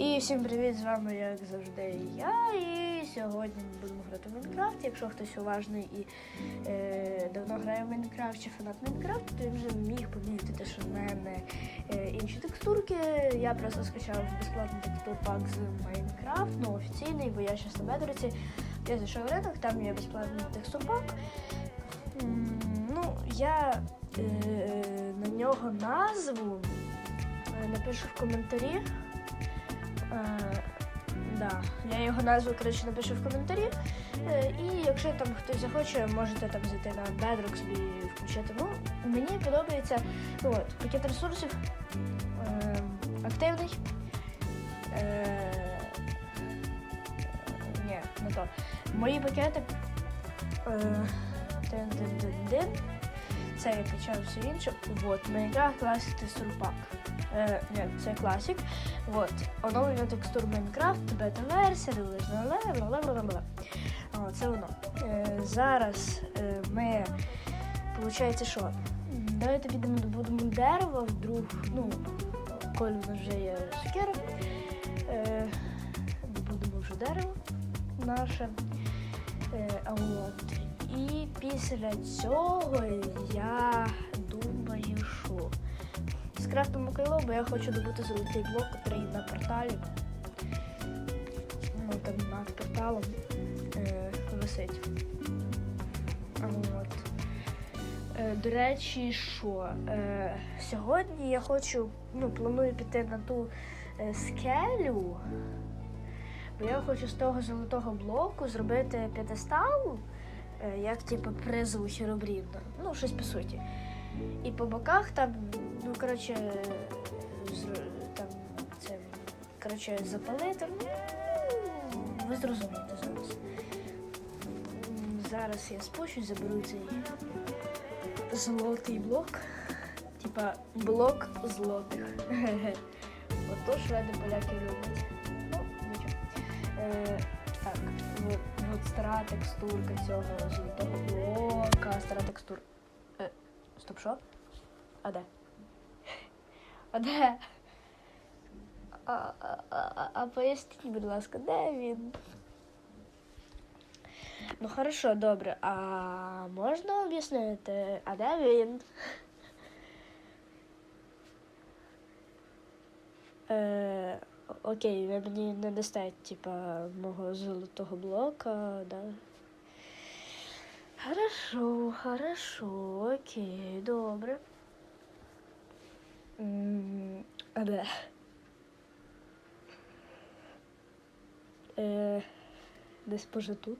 І всім привіт! З вами, як завжди, я. І сьогодні ми будемо грати в Майнкрафт. Якщо хтось уважний і е, давно грає в Майнкрафт чи фанат Майнкрафту, то він вже міг помітити, що в мене е, інші текстурки. Я просто скачав безплатний текстурпак з Майнкрафт, ну офіційний, бо я ще на Бедроці. Я зайшов в ринок, там є безплатний текстурпак. Ну, я е, на нього назву е, напишу в коментарі. Е, да, я його назву коротше, напишу в коментарі. Е, і якщо там хтось захоче, можете там зайти на Bedrock собі включити. Ну, мені подобається от, пакет ресурсів е, активний. Е, ні, не то. Мої пакети. Це я качав все інше. Вот, Minecraft Classic Texture Pack. Е, ні, це класик. Вот. Оновлення текстур Майнкрафт, бета-версія, бла-бла-бла-бла-бла-бла. О, це воно. Е, зараз е, ми, виходить, що? Давайте підемо добудемо дерево, вдруг, ну, коли в нас вже є сокира. Е, добудемо вже дерево наше. Е, а от. І після цього я думаю, що скрафтимо кайло, бо я хочу добути золотий блок, який на порталі. Ну, там над порталом е, висить. От. Е, до речі, що е, сьогодні я хочу, ну, планую піти на ту е, скелю. Бо я хочу з того золотого блоку зробити п'ятистал, е, як типу призову хіробрівна. Ну, щось по суті. І по боках там, ну, коротше, там це, коротше, запалити. Ви зрозумієте зараз. Зараз я спущусь, заберу цей золотий блок. Типа блок злотих. Ото шведи поляки люблять. Ну, нічого. Е, так, от, от стара текстурка цього золотого блока, стара текстура. Е, стоп, що? А де? А де? А, а, а, а поясніть, будь ласка, де він? Ну хорошо, добре. А можна об'яснити, а де він? Е, окей, ви мені не дасте, типа, мого золотого блока, да? Хорошо, хорошо, окей, добре. М, А? Е, десь може тут.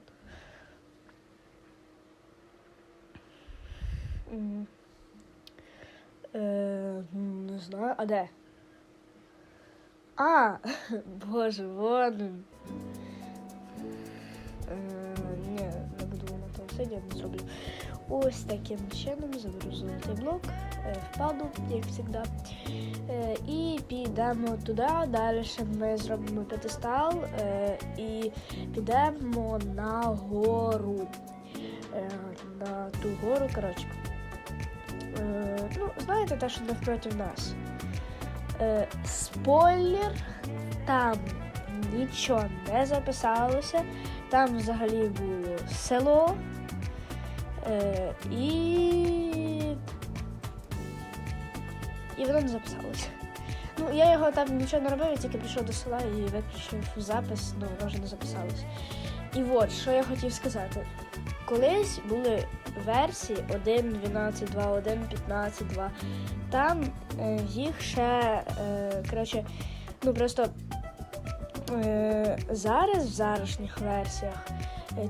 Е, не знаю, а де? А, боже, вон. Е, ні, не буду на то все, я не зроблю. Ось таким чином заберу золотий блок, е, впаду, як завжди. Е, і підемо туди. Далі ми зробимо п'ятистал е, і підемо на гору. На ту гору, коротше. Ну, знаєте те, що навпроти нас. Е, спойлер, там нічого не записалося. Там взагалі було село. Е, і. І воно не записалося. Ну, я його там нічого не робив, я тільки прийшов до села і виключив запис, ну воно вже не записалось. І от, що я хотів сказати. Колись були версії 1.12, 2, 1.15, 2. Там е, їх ще, е, коротше, ну просто е, зараз, в зарашніх версіях,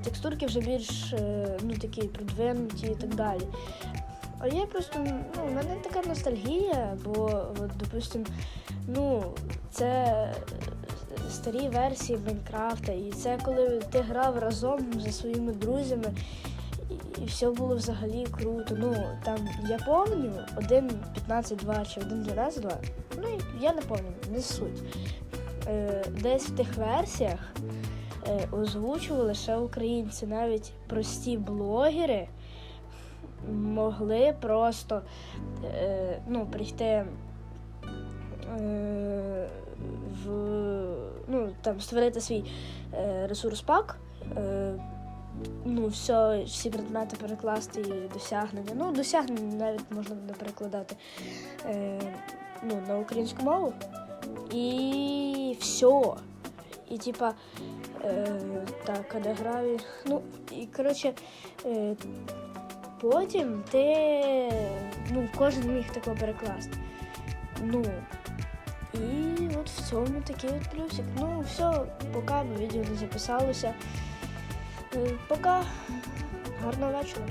текстурки вже більш ну, такі продвинуті і так далі. А я просто, ну, в мене така ностальгія, бо, от, допустим, ну, це старі версії Майнкрафта, і це коли ти грав разом зі своїми друзями, і, все було взагалі круто. Ну, там я пам'ятаю 1.15.2 чи 1.12.2, ну, я не пам'ятаю, не суть. Е, десь в тих версіях е, озвучували ще українці, навіть прості блогери могли просто е, ну, прийти в там створити свій е, ресурс пак. Е, ну, все, всі предмети перекласти і досягнення. Ну, досягнення навіть можна не перекладати е, ну, на українську мову. І все. І типа е, так, адеграві. Ну, і коротше, е, потім ти ну, кожен міг тако перекласти. Ну, і от в цьому такий от плюсик. Ну, все, поки відео не записалося. Пока. Гарного вечора.